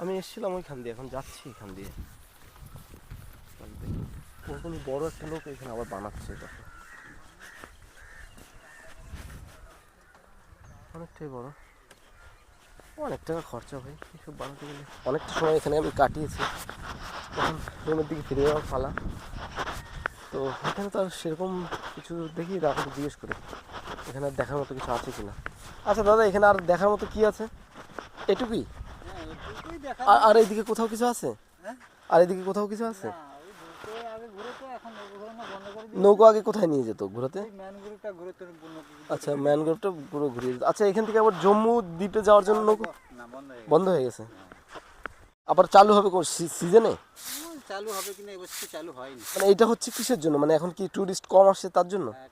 আমি এসেছিলাম ওইখান দিয়ে, এখন যাচ্ছি এখান দিয়ে। কোনো বড় একটা লোক এখানে আবার বানাচ্ছে অনেকটাই বড়। অনেক টাকা খরচা ভাই, এসব বানাতে গেলে। অনেকটা সময় এখানে আমি কাটিয়েছি। এখন রুমের দিকে ফিরে যাওয়ার পালা। তো এখানে তো আর সেরকম কিছু দেখি দাদাকে জিজ্ঞেস করে। এখানে আর দেখার মতো কিছু আছে কিনা? আচ্ছা দাদা, এখানে আর দেখার মতো কি আছে? এটুকুই? আর এইদিকে কোথাও কিছু আছে? হ্যাঁ? আর এদিকে কোথাও কিছু আছে? নৌকো আগে কোথায় নিয়ে যেত ঘোরাতে? আচ্ছা ম্যানগ্রোভটা পুরো ঘুরিয়ে দিত। আচ্ছা এখান থেকে আবার জম্মু দ্বীপে যাওয়ার জন্য নৌকো? বন্ধ হয়ে গেছে। হয়ে আবার চালু হবে সিজনে চালু হবে কিনা এবছর চালু হয়নি। মানে এটা হচ্ছে কিসের জন্য? মানে এখন কি টুরিস্ট কম আসছে তার জন্য? হ্যাঁ,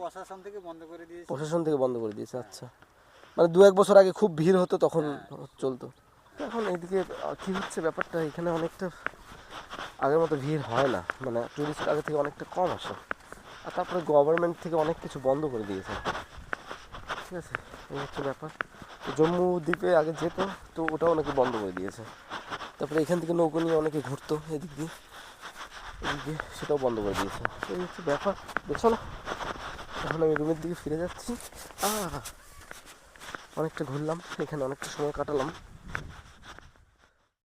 প্রশাসন থেকে বন্ধ করে দিয়েছে। প্রশাসন থেকে বন্ধ করে দিয়েছে আচ্ছা। মানে দু এক বছর আগে খুব ভিড় হতো তখন চলতো। এখন এইদিকে আহ, কি হচ্ছে ব্যাপারটা? এখানে অনেকটা আগের মতো ভিড় হয় না। মানে টুরিস্ট আগে থেকে অনেকটা কম আসে। আর তারপরে গভর্নমেন্ট থেকে অনেক কিছু বন্ধ করে দিয়েছে। ঠিক আছে? এই হচ্ছে ব্যাপার। জম্মু দ্বীপে আগে যেত তো ওটাও অনেকে বন্ধ করে দিয়েছে। তারপরে এখান থেকে নৌকো নিয়ে অনেকে ঘুরতো এদিক দিয়ে। এদিক দিয়ে সেটাও বন্ধ করে দিয়েছে। এই হচ্ছে ব্যাপার। দেখছ না এখন আমি রুমের দিকে ফিরে যাচ্ছি। অনেকটা ঘুরলাম। এখানে অনেকটা সময় কাটালাম।